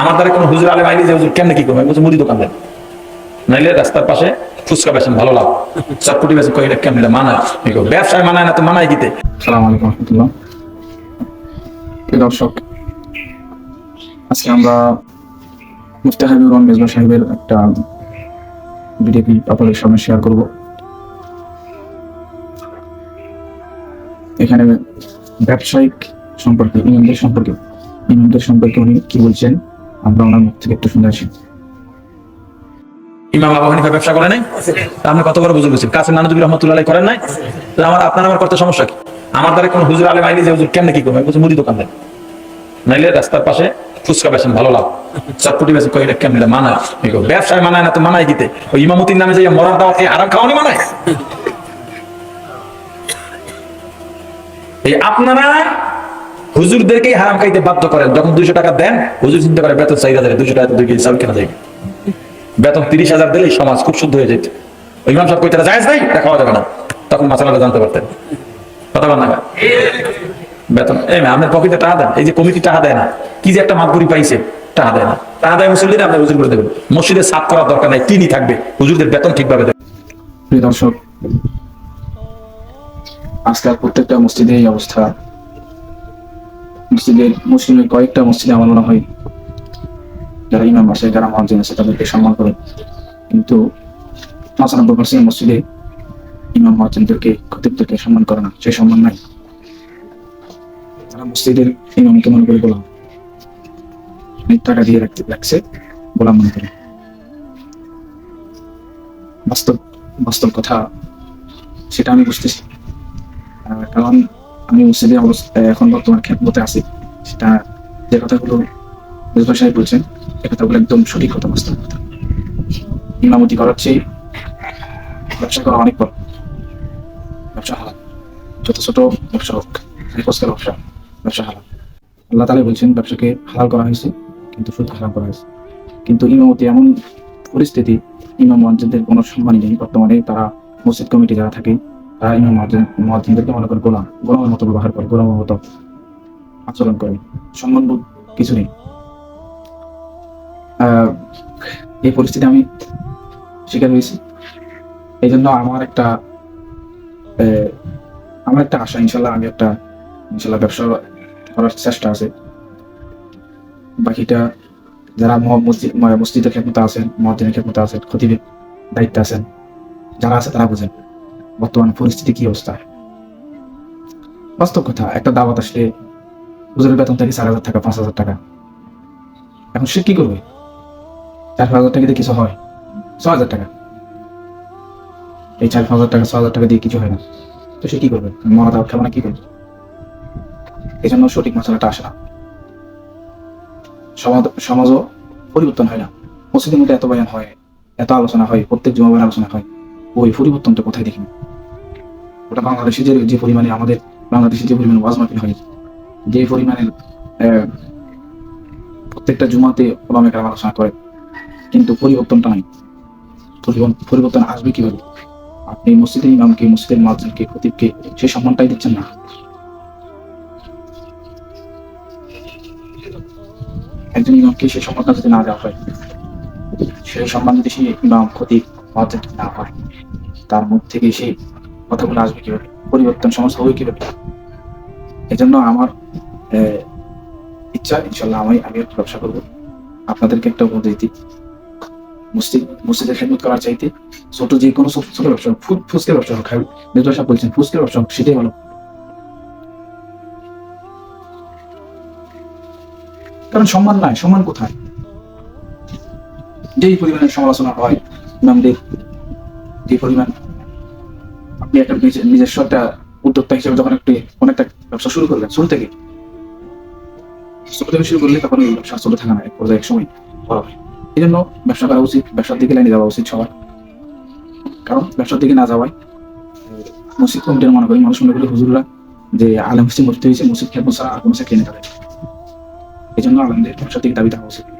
আমার দ্বারা কোনো হুজুর আলেম আইনি যে হুজুর কেমনে কি করবে? মুদি দোকান দেন। নাইলে রাস্তার পাশে ফুচকা বেছেন ভালো লাভ। চটপটি বেছেন কই এটা কেমনে? মানায়। ব্যবসায় মানায় না তো মানায় দিতে সালাম আলাইকুম রহমতুল্লাহ। দর্শক, আজকে আমরা রহমান মেজবা সাহেবের একটা বিডিপি আপনাদের সামনে শেয়ার করব। এখানে ব্যবসায়িক সম্পর্কে, ইমামদের সম্পর্কে ইমামদের সম্পর্কে উনি কি বলছেন? আমরা ওনার মুখ থেকে একটু শুনে আসি। ইমাম আবু হানিফা ব্যবসা করে নাই? কত বড় রহমতুল্লাহ করেন নাই? আমার আপনার আমার করতে সমস্যা কি? আমার দ্বারা কোনো হুজুর আলেম আইনি যে হুজুর কেমনে কি করবে? মুদি দোকান নাইলে রাস্তার পাশে ফুচকা বেছেন ভালো লাভ। চটপটি বেছেন মানায়। ব্যবসায় মানায় না তো মানায় ওই ইমামতির নামে যে মরার দাওয়াত, এই আরাম খাওয়ানি মানায়? এই আপনারা হুজুরদেরকেই হারাম খাইতে বাধ্য করেন। যখন দুইশো টাকা দেন, হুজুর চিন্তা করে, বেতন চার হাজার, দুইশো টাকা দুই কেজি চাউল কেনা যায়? বেতন তিরিশ হাজার দিলেই সমাজ খুব শুদ্ধ হয়ে যেত। ইমাম সাহেব কইতে জায়েজ নাই? এটা খাওয়া যাবে না। তখন মাসালাটা জানতে পারতেন। কথা বেতন, এই আপনার পকেটে টাকা দেন। এই যে কমিটি টাকা দেয় না, কি যে একটা মাতগুড়ি পাইছে, টাকা দেয় না। টাকা দেয় মুসল্লিরা আপনার হুজুর করে দেবেন। মসজিদে সাফ করার দরকার নাই তিনি থাকবে। হুজুরদের বেতন ঠিকভাবে দেবে দর্শক, আজকাল প্রত্যেকটা মসজিদে এই অবস্থা। মসজিদের মুসলিমের কয়েকটা মসজিদে আমার মনে হয় যারা ইমাম আছে যারা মহাজিন আছে, তাদেরকে সম্মান করে। কিন্তু পঁচানব্বই পার্সেন্ট মসজিদে ইমাম মহাজিনদেরকে খতিবদেরকে সম্মান করে না, সে সম্মান নাই। তারা মসজিদের ইমামকে মনে করে গোলাম টাকা দিয়ে রাখতে লাগছে গোলাম মনে করে। বাস্তব বাস্তব কথা, সেটা আমি বুঝতেছি। কারণ আমি অবস্থা এখন বর্তমান খেদমতে আছি। সেটা যে কথাগুলো সাহেব বলছেন, এ কথাগুলো একদম সঠিক কথা, বাস্তব কথা। ইমামতি করার চেয়ে ব্যবসা করা অনেক বড়। ব্যবসা হালাল। যত ছোট ব্যবসা হোক ব্যবসা ব্যবসা হালাল। আল্লাহ তালে বলছেন, ব্যবসাকে হালাল করা হয়েছে, কিন্তু শুধু হারাম করা হয়েছে। কিন্তু ইমামতি এমন পরিস্থিতি ইমাম মসজিদের কোনো সম্মানই নেই। বর্তমানে তারা মসজিদ কমিটি যারা থাকে তারা মনে করে গোলাম, গোলামের মতো ব্যবহার করে, গোলামের মতো আচরণ করে। সম্মানবোধ কিছু নেই। এই পরিস্থিতি আমি শিকার হয়েছি। এই জন্য আমার একটা আমার একটা আশা, ইনশাল্লাহ আমি একটা, ইনশাল্লাহ ব্যবসা করার চেষ্টা আছে। বাকিটা যারা মসজিদ মসজিদের খেদমতে আছেন মহাজিনের খেদমতে আছেন, খতিবের দায়িত্বে আছেন, যারা আছে তারা বুঝেন। বর্তমান পরিস্থিতি কি অবস্থা? বাস্তব কথা, একটা দাওয়াত আসলে হুজুরের বেতন থাকে চার হাজার টাকা, পাঁচ হাজার টাকা। এখন সে কি করবে? চার হাজার টাকা দিয়ে কিছু হয়? ছ হাজার টাকা। এই চার হাজার টাকা ছ হাজার টাকা দিয়ে কিছু হয় না। তো সে কি করবে? মরা দাওয়াত খাবে না, কি করবে? এই জন্য সঠিক মশলাটা আসে না। সমাজ, সমাজও পরিবর্তন হয় না। মসজিদের মধ্যে এত বয়ান হয়, এত আলোচনা হয়, প্রত্যেক জমাবার আলোচনা হয়। ওই পরিবর্তনটা কোথায় দেখি? ওটা বাংলাদেশে যে যে পরিমাণে আমাদের বাংলাদেশে যে পরিমাণে ওয়াজ মাহফিল হয়, যে পরিমাণে প্রত্যেকটা জুমাতে ওলামেকার আলোচনা করে, কিন্তু পরিবর্তনটা নাই। পরিবর্তন- আসবে কীভাবে? আপনি মসজিদের ইমামকে, মসজিদের মাঝকে খতিবকে সেই সম্মানটাই দিচ্ছেন না। একজন ইমামকে সেই সম্মানটা যদি না দেওয়া হয় সেই সম্মান যদি সেই ইমাম, খতিব মাঝে না হয় তার মুখ থেকে সেই কথাগুলো আসবে কীভাবে? পরিবর্তন সমস্যা হবে কীভাবে? এজন্য আমার ইচ্ছা ইনশাল্লাহ আমি আমি একটা ব্যবসা করব। আপনাদেরকে একটা উপদেশ দিই। খেদমত করার চাইতে ছোট যে কোনো ছোট ব্যবসা ব্যবসা হোক বলছেন ফুচকের ব্যবসা হোক, সেটাই ভালো। কারণ সম্মান নাই, সম্মান কোথায়? যেই পরিমাণে সমালোচনা হয়, ইমামদের যে পরিমাণ আপনি একটা নিজে- নিজস্ব একটা উদ্যোক্তা হিসেবে যখন একটি কোন একটা ব্যবসা শুরু করবেন শুরু থেকে শুরু থেকে শুরু করলে তখন ব্যবসা চলে থাকা না পর্যায়ে, এক সময় এই জন্য ব্যবসা করা উচিত, ব্যবসার দিকে লাইনে যাওয়া উচিত সবার। কারণ ব্যবসার দিকে না যাওয়ায় মসজিদ কমিটির মনে করি, মানুষ মনে করি হুজুররা যে আলম হোসেন ভর্তি হয়েছে, মসজিদ ছাড়া আর কোনো চাকরি নেই তাদের। এই জন্য আলমদের ব্যবসার দিকে দাবি থাকা উচিত।